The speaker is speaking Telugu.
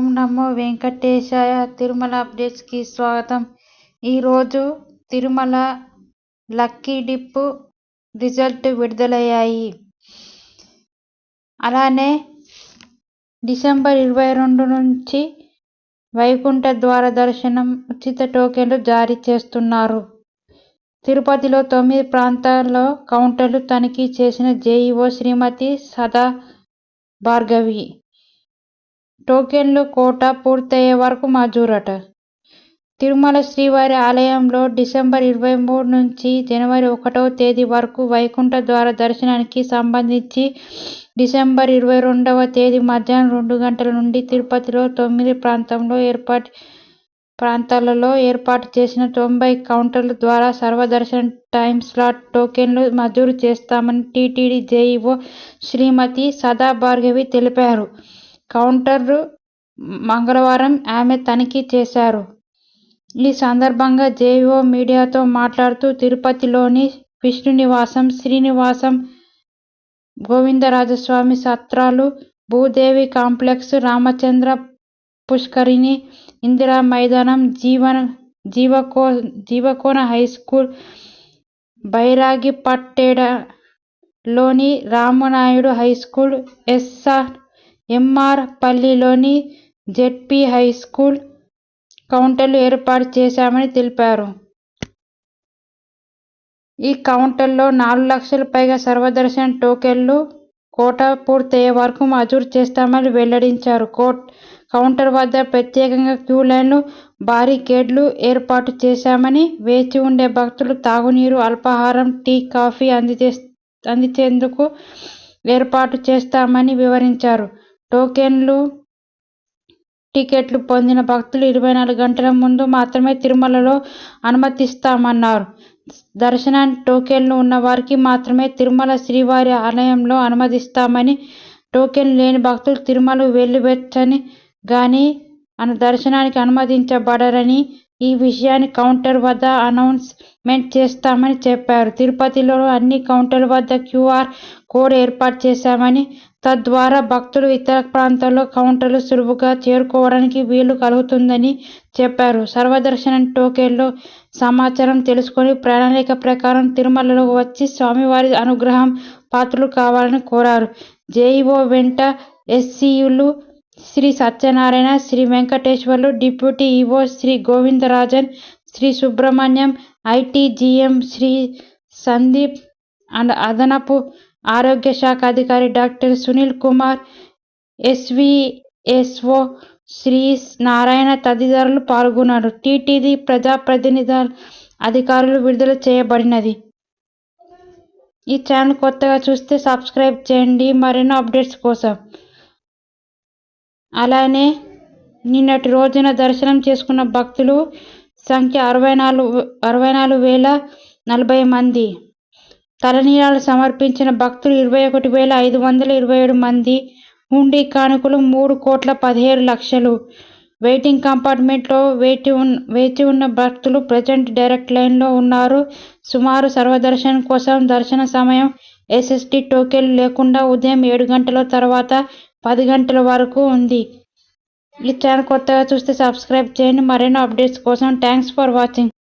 ఓం నమో వెంకటేశాయ తిరుమల అప్డేట్స్కి స్వాగతం. ఈరోజు తిరుమల లక్కీ డిప్ రిజల్ట్ విడుదలయ్యాయి. అలానే డిసెంబర్ ఇరవై రెండు నుంచి వైకుంఠ ద్వార దర్శనం ఉచిత టోకెన్లు జారీ చేస్తున్నారు. తిరుపతిలో తొమ్మిది ప్రాంతాల్లో కౌంటర్లు తనిఖీ చేసిన జేఈఓ శ్రీమతి సదా భార్గవి టోకెన్లు కోట పూర్తయ్యే వరకు మంజూరట. తిరుమల శ్రీవారి ఆలయంలో డిసెంబర్ ఇరవై మూడు నుంచి జనవరి ఒకటవ తేదీ వరకు వైకుంఠ ద్వార దర్శనానికి సంబంధించి డిసెంబర్ ఇరవై రెండవ తేదీ మధ్యాహ్నం రెండు గంటల నుండి తిరుపతిలో తొమ్మిది ప్రాంతంలో ఏర్పాటు ప్రాంతాలలో ఏర్పాటు చేసిన తొంభై కౌంటర్ల ద్వారా సర్వదర్శన టైం స్లాట్ టోకెన్లు మంజూరు చేస్తామని టీటీడీ జేఈఓ శ్రీమతి సదా భార్గవి తెలిపారు. కౌంటర్ మంగళవారం ఆమె తనిఖీ చేశారు. ఈ సందర్భంగా జేఈఓ మీడియాతో మాట్లాడుతూ తిరుపతిలోని విష్ణునివాసం శ్రీనివాసం గోవిందరాజస్వామి సత్రాలు భూదేవి కాంప్లెక్స్ రామచంద్ర పుష్కరిణి ఇందిరా మైదానం జీవన జీవకో Jeevakona high school బైరాగిపట్టేడలోని Ramanaidu high school SR MR పల్లిలోని ZP high school కౌంటర్లు ఏర్పాటు చేశామని తెలిపారు. ఈ కౌంటర్లో నాలుగు లక్షల పైగా సర్వదర్శన టోకెన్లు కోటా పూర్తయ్యే వరకు మంజూరు చేస్తామని వెల్లడించారు. కోట్ కౌంటర్ వద్ద ప్రత్యేకంగా క్యూ లైన్లు బారికేడ్లు ఏర్పాటు చేశామని వేచి ఉండే భక్తులు తాగునీరు అల్పాహారం టీ కాఫీ అందిచే అందించేందుకు ఏర్పాటు చేస్తామని వివరించారు. టోకెన్లు టికెట్లు పొందిన భక్తులు ఇరవై నాలుగు గంటల ముందు మాత్రమే తిరుమలలో అనుమతిస్తామన్నారు. దర్శనానికి టోకెన్లు ఉన్నవారికి మాత్రమే తిరుమల శ్రీవారి ఆలయంలో అనుమతిస్తామని టోకెన్ లేని భక్తులు తిరుమల వెళ్ళవచ్చని గాని అను దర్శనానికి అనుమతించబడరని ఈ విషయాన్ని కౌంటర్ వద్ద అనౌన్స్మెంట్ చేస్తామని చెప్పారు. తిరుపతిలో అన్ని కౌంటర్ల వద్ద క్యూఆర్ కోడ్ ఏర్పాటు చేశామని తద్వారా భక్తులు ఇతర ప్రాంతాల్లో కౌంటర్లు సులువుగా చేరుకోవడానికి వీలు కలుగుతుందని చెప్పారు. సర్వదర్శనం టోకెన్లో సమాచారం తెలుసుకొని ప్రణాళిక ప్రకారం తిరుమలలో వచ్చి స్వామివారి అనుగ్రహం పాత్రలు కావాలని కోరారు. జేఈఓ వెంట ఎస్సీలు Shri Satyanarayana Shri Venkateswarlu deputy EO Shri Govindarajan Shri Subrahmanyam ITGM Shri Sandeep and అదనపు ఆరోగ్య శాఖ అధికారి డాక్టర్ సునీల్ కుమార్ ఎస్వీఎస్ఓ శ్రీ నారాయణ తదితరులు పాల్గొన్నారు. టీటీడీ ప్రజాప్రతినిధి అధికారులు విడుదల చేయబడినది. ఈ ఛానల్ కొత్తగా చూస్తే సబ్స్క్రైబ్ చేయండి. మరెన్నో అప్డేట్స్ కోసం అలానే నిన్నటి రోజున దర్శనం చేసుకున్న భక్తులు సంఖ్య అరవై నాలుగు అరవై నాలుగు వేల నలభై మంది. తలనీలాలు సమర్పించిన భక్తులు ఇరవై ఒకటి వేల ఐదు వందల ఇరవై ఏడు మంది హుండీ కానుకలు మూడు కోట్ల పదిహేడు లక్షలు. వెయిటింగ్ కంపార్ట్మెంట్లో వేచి ఉన్న వేచి ఉన్న భక్తులు ప్రజెంట్ డైరెక్ట్ లైన్లో ఉన్నారు. సుమారు సర్వదర్శనం కోసం దర్శన సమయం ఎస్ఎస్టి టోకెన్లు లేకుండా ఉదయం ఏడు గంటల తర్వాత పది గంటల వరకు ఉంది. ఈ ఛానల్ కొత్తగా చూస్తే సబ్స్క్రైబ్ చేయండి. మరెన్నో అప్డేట్స్ కోసం థ్యాంక్స్ ఫర్ వాచింగ్.